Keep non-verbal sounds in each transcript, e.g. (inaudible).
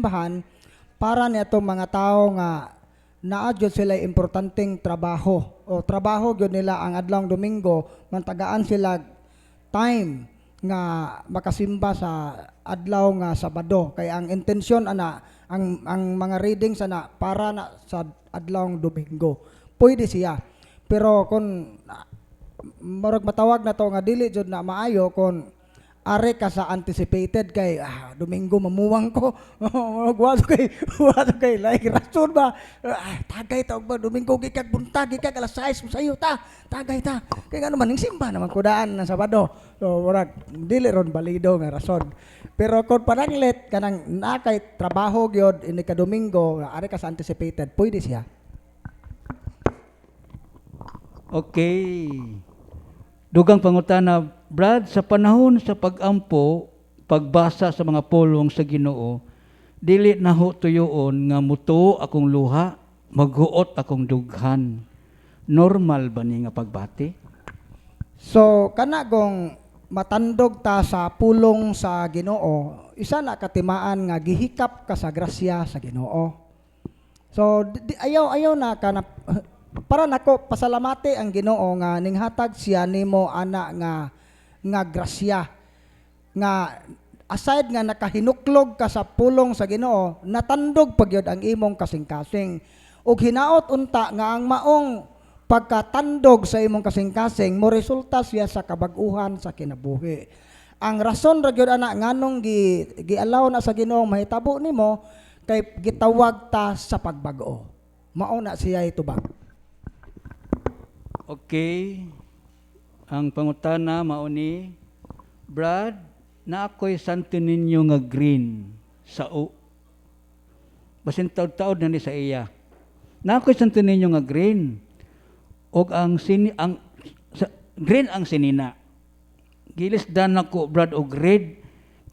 simbahan para niya mga tao nga naadyo sila importanteng trabaho. O trabaho gyud nila ang adlawng Domingo mantagaan sila time nga makasimba sa adlaw nga Sabado. Kay ang intensyon ana ang ang mga readings ana para na sa adlawng Domingo. Pwede siya. Pero kung marag matawag na to nga dili jud na maayo kung are ka sa anticipated kay ah, Domingo mamuwang ko. (laughs) Wa to kay wa to kay like rason ba? Ah, tagay ta ba Domingo gikag buntag gikag alas 6 sayo ta tagay ta. Kay ano man simba naman kudaan na Sabado. So murag dili ron balido nga rason. Pero kung pananglit kanang nakay trabaho gyud ini ka Domingo are ka sa anticipated pwede siya. Okay. Dugang pangutana, Brad, sa panahon sa pagampo, pagbasa sa mga pulong sa Ginoo, dili na ho tuyoon nga muto akong luha, maghuot akong dughan. Normal ba ni nga pagbati? So kana gong matandog ta sa pulong sa Ginoo, isa na katimaan nga gihikap ka sa grasya sa Ginoo. So di, ayaw ayaw na ka na para nako pasalamati ang Ginoo nga ninghatag siya nimo ana nga nga grasya nga aside nga nakahinuklog ka sa pulong sa Ginoo natandog pagyod ang imong kasing-kasing. Ug hinaot unta nga ang maong pagkatandog sa imong kasing-kasing mo resulta siya sa kabag-uhan sa kinabuhi. Ang rason ra gyud ana nganong gi gialaw na sa Ginoo mahitabo nimo kay gitawag ta sa pagbag-o. Mao na siya itubag Okay. Ang pangutana mauni, Brad, na ako'y Santo Niño nga green sa u. Basin taod-taod na ni sa iya. Na ako'y Santo Niño nga green. Og ang sini ang sa, green ang sinina. Gilis dan ako Brad og red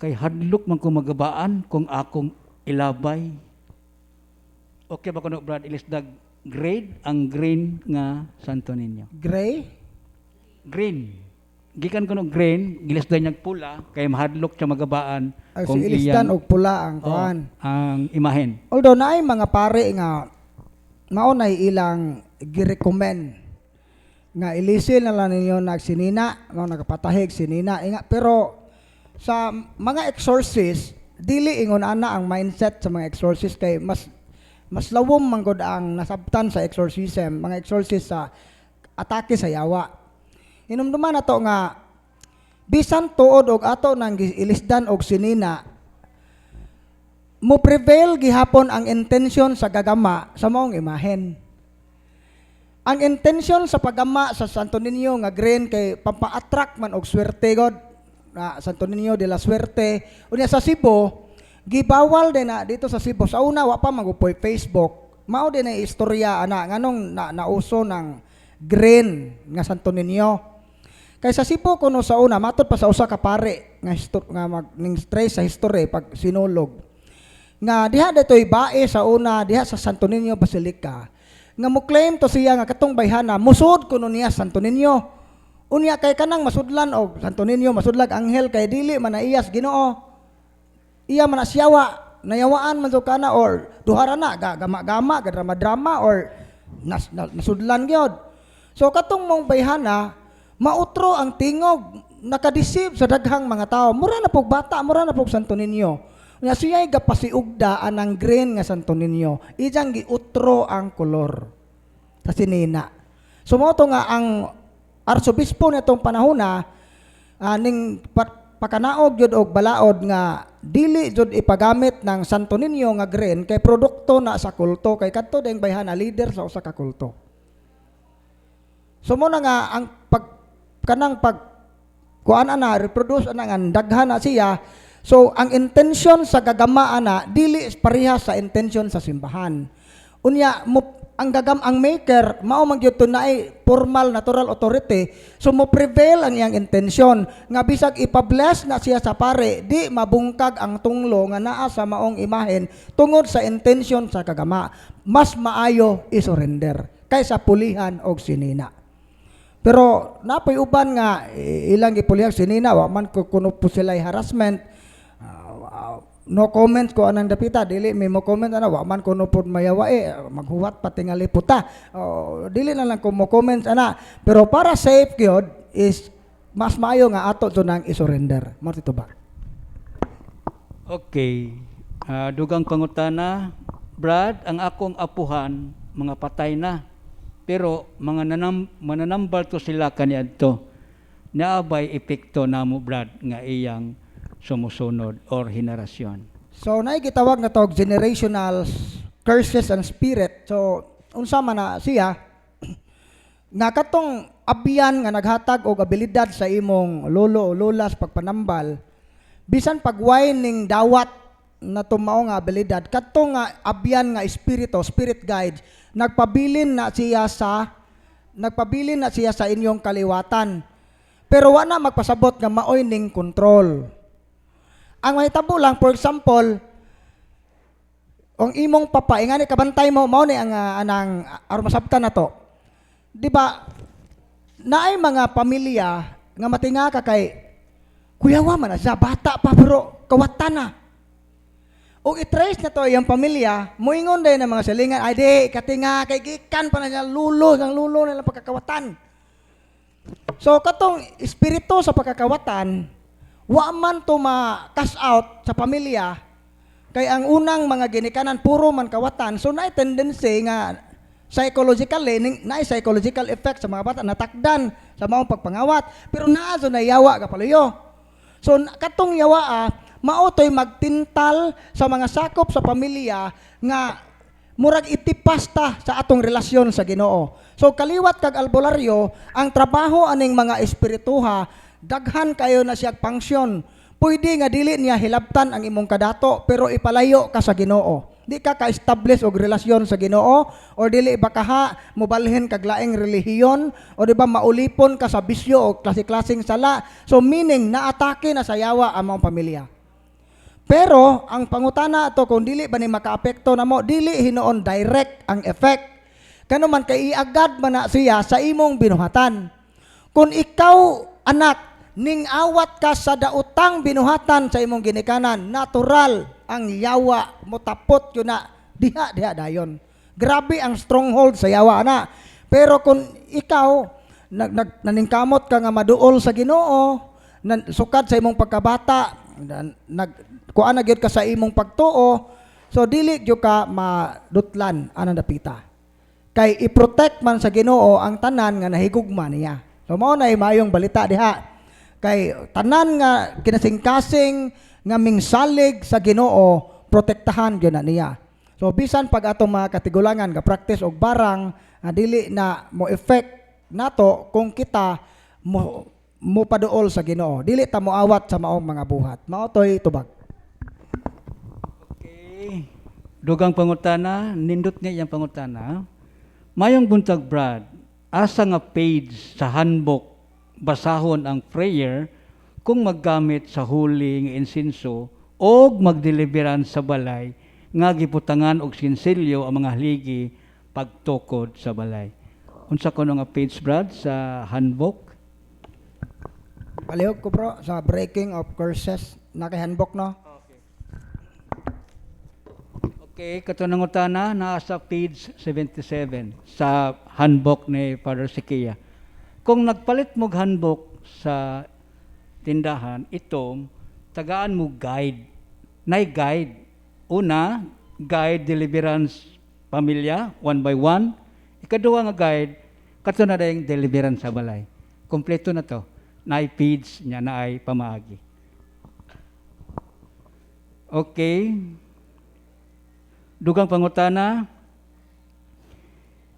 kay hadlok man ko magabaan kung akong ilabay. Okay ba kuno Brad ilisdag grade ang green nga Santo Niño. gray Green. Gikan kuno green, gilisdan niyag pula kay mahadlok siya magabaan ay kung si ilisdan og pula ang Oo, kuan ang imahen. Although naay mga pare nga maunay ilang gi-recommend nga ilisil na lang ninyo nagsinina, mao nagpatahig sinina inga pero sa mga exorcist dili ingon ana ang mindset sa mga exorcist kay mas mas lawom man gud ang nasabtan sa exorcism, mga exorcist sa atake sa yawa. Hinumduman na to nga bisan tuod og ato nang ilisdan og sinina mo prevail gihapon ang intention sa gagama sa maong imahen. Ang intention sa paggama sa Santo Niño nga green kay pampa-attract man og swerte god na Santo Niño de la Suerte. Unya sa Cebu, gibawal din na dito sa Cebu. Sa una wa pa magupoy Facebook. Mao din ang istorya ana nganong na, nauso ng green nga Santo Niño. Kay sa Cebu kuno sa una matud pa sa usa ka pare nga histo- nga mag ning stress sa history pag sinulog. Nga diha datoy bae sa una diha sa Santo Niño Basilica. Nga mo claim to siya nga katong bayhana musud kuno niya Santo Niño. Unya kay kanang masudlan og Santo Niño masudlag anghel kay dili man na iyas Ginoo. Iya man na siyawa nayawaan man kana or duhara na ga- gama-gama ga drama-drama or nas, na, nasudlan gyud. So katong mong bayhana mautro ang tingog nakadisip sa daghang mga tao. Mura na pog bata mura na pog Santo Niño. Nga siya gapasiugda anang green nga Santo Niño. Ijang giutro ang kolor sa sinina. So mo to nga ang arsobispo nitong panahon na aning pat, pakanaog jud og balaod nga dili jud ipagamit ng Santo Niño nga green kay produkto na sa kulto. Kay kadto ding bayhana leader sa usa ka kulto. So mo na nga ang kanang pag kuan ana reproduce ana nga daghan na siya. So ang intention sa gagama ana dili parehas sa intention sa simbahan. Unya mo ang gagam ang maker mao man gyud to naay formal natural authority so mo prevail ang iyang intention nga bisag ipabless na siya sa pare di mabungkag ang tunglo nga naa sa maong imahen tungod sa intention sa kagama mas maayo isurrender kaysa pulihan og sinina pero napoy uban nga ilang gipulihag sinina wa man ko kuno po sila harassment. Ah, ah, no comment ko anang dapita dili may mo comment ana wa man ko no pod mayawa eh maghuwat pa tingali puta oh, dili na lang ko mo comment ana. Pero para safe gyud is mas maayo nga ato to nang isurrender. Mo tito ba? Okay. Ah, dugang pangutana, Brad, ang akong apuhan, mga patay na. Pero mga nanam, mananambal to sila kaniadto. Naabay epekto namo Brad nga iyang sumusunod or henerasyon. so naay gitawag na tog generational curses and spirit so unsa man na siya (clears throat) nga katong abyan nga naghatag og abilidad sa imong lolo o lola pagpanambal bisan pagway ning dawat na tumao nga abilidad. Kadto nga abyan nga espiritu spirit guide. Nagpabilin na siya sa nagpabilin na siya sa inyong kaliwatan. Pero wa na magpasabot nga maoy ning control. Ang mahitabo lang for example ang imong papa ingani kabantay mo mao ni ang ah, anang aron masabtan na to. Di ba naay mga pamilya nga matinga ka kay kuyawa man na siya bata pa pero kawatan na o itrace na to yung pamilya muingon din ng mga silingan ay di katinga kay gikan pa na niya lulo ng lulo nila pagkakawatan So katong espiritu sa pagkakawatan, wa man to ma-cash out sa pamilya kay ang unang mga ginikanan puro man kawatan. So naay tendency nga psychologically naay psychological effect sa mga bata natakdan sa maong pagpangawat pero naa so na yawa ka paluyo. So na- katong yawa ah, mao toy magtintal sa mga sakop sa pamilya nga murag itipasta sa atong relasyon sa Ginoo. So kaliwat kag albularyo, ang trabaho aning mga espirituha daghan kayo na siya pangsyon. Pwede nga dili niya hilabtan ang imong kadato pero ipalayo ka sa Ginoo. Di ka ka-establish og relasyon sa Ginoo or dili ba kaha mobalhin kag laing relihiyon o di ba maulipon ka sa bisyo o klase-klaseng sala. So meaning naatake na sa yawa ang mga pamilya. Pero ang pangutana ato kung dili ba ni makaapekto na mo, dili hinoon direct ang effect. Kano man kay iagad man na siya sa imong binuhatan. Kung ikaw anak ning awat ka sa dautang binuhatan sa imong ginikanan, natural ang yawa mo tapot yun na diha diha dayon. Grabe ang stronghold sa yawa na. Pero kung ikaw nag, nag naningkamot ka nga maduol sa Ginoo, nan, sukad sa imong pagkabata, nag kuan na gyud ka sa imong pagtuo, so dili gyud ka madutlan anang dapita. Kay i-protect man sa Ginoo ang tanan nga nahigugma niya. So mao na mayong balita diha. Kay tanan nga kinasing-kasing nga mingsalig sa Ginoo, protektahan gyud na niya. So bisan pag atong mga katigulangan nga practice og barang nga dili na mo effect nato kung kita mo mo paduol sa Ginoo. Dili ta moawat sa maong mga buhat. Mao toy tubag. Okay. Dugang pangutana, nindot niya yung pangutana. Mayong buntag Brad, asa nga page sa handbook basahon ang prayer kung maggamit sa huling insinso o magdeliveran sa balay nga giputangan og sinsilyo ang mga haligi pagtukod sa balay. Unsa kuno nga page Brad sa handbook? Palihog ko bro sa breaking of curses na kay handbook no. Okay, katunangutana nasa page 77 sa handbook ni Father Sikia. Kung nagpalit mo handbook sa tindahan, ito, tagaan mo guide. Nay guide. Una, guide deliverance pamilya, one by one. Ikaduha nga guide, kato na deliverance sa balay. Kompleto na to. Nay page niya na ay pamaagi. Okay. Dugang pangutana,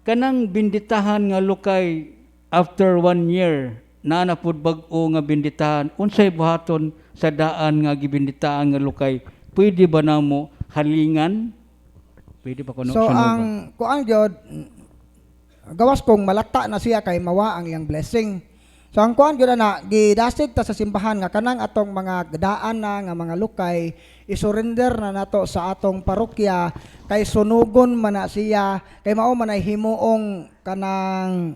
kanang binditahan nga lukay after one year na napud bag-o nga binditahan unsay buhaton sa daan nga gibinditahan nga lukay pwede ba namo halingan pwede ba kuno So ang kuan gyud gawas kong malata na siya kay mawa ang iyang blessing. So ang kuan gyud na gidasig ta sa simbahan nga kanang atong mga daan na nga mga lukay isurrender na nato sa atong parokya kay sunugon man na siya kay mao man ay himuong kanang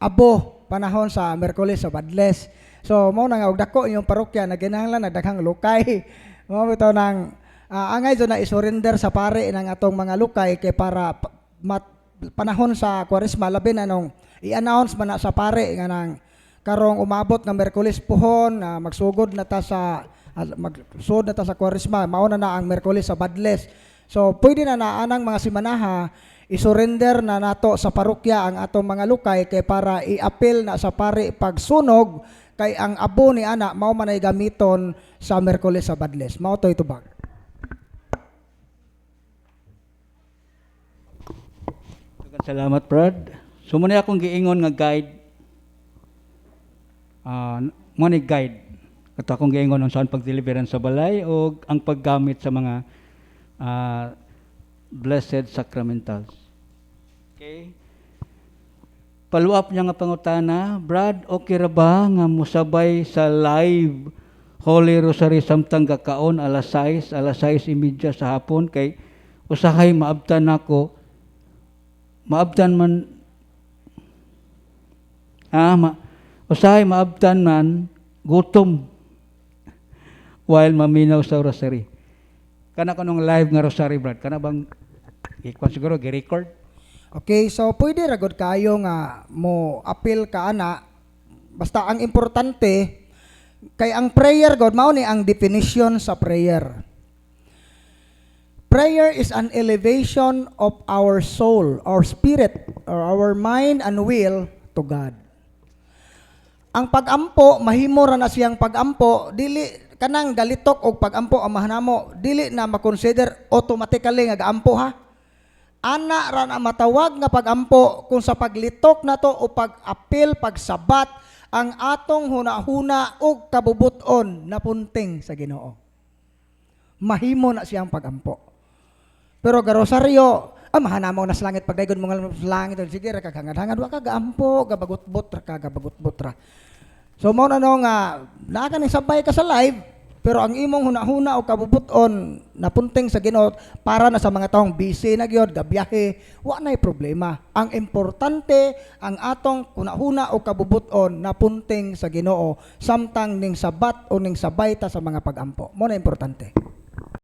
abo panahon sa Merkulis sa Badles. So mao na nga og dako yung parokya na ginahanglan nagdaghang lukay. (laughs) Mao bitaw nang Ah, angay na isurrender sa pare ng atong mga lukay kay para pa- mat, panahon sa Kwaresma labi na nung i-announce man na sa pare nga nang karong umabot nga Merkulis puhon na magsugod na ta sa ah, magsugod na ta sa Kwaresma mao na ang Merkulis sa Badles. So pwede na na anang mga simanaha isurrender na nato sa parokya ang atong mga lukay kay para i-appeal na sa pare pagsunog kay ang abo ni ana mao man gamiton sa Merkulis sa Badles. Mao to itubag. Salamat, Brad. So, muna akong giingon nga guide. Ah, mo ni guide. Ito akong giingon ang saan pagdeliveran sa balay o ang paggamit sa mga ah, blessed sacramentals. Okay? Follow-up niya nga pangutana, Brad, okay ra ba nga musabay sa live Holy Rosary samtang gakaon alas 6, alas 6:30 sa hapon kay usahay maabtan nako maabtan man ah ma, usahay maabtan man gutom while maminaw sa rosary kana kanong live nga rosary brad kana bang ikaw siguro gi-record Okay, so pwede ragod kayo nga mo appeal ka ana. Basta ang importante kay ang prayer God mao ni ang definition sa prayer. Prayer is an elevation of our soul, our spirit, or our mind and will to God. Ang pagampo mahimo ra na siyang pagampo dili kanang galitok og pagampo ang mahanamo dili na makonsider automatically nga gaampo ha ana ra na matawag nga pagampo kung sa paglitok nato o pag-apil, pagsabat ang atong hunahuna ug kabubuton na punting sa Ginoo. Mahimo na siyang pagampo. Pero garosaryo, ah, mahanamaw na sa langit pagdayon mo nga sa langit sige ra ka hangad-hangad wa ka gaampo gabagot-bot ra ka gabagot-bot ra. So mo na no nga naa ka sabay ka sa live pero ang imong hunahuna o kabubuton napunting sa Ginoo para na sa mga taong busy na gyud gabiyahe wa nay problema. Ang importante ang atong hunahuna o kabubuton napunting sa Ginoo samtang ning sabat o ning sabay ta sa mga pagampo. Mo na importante.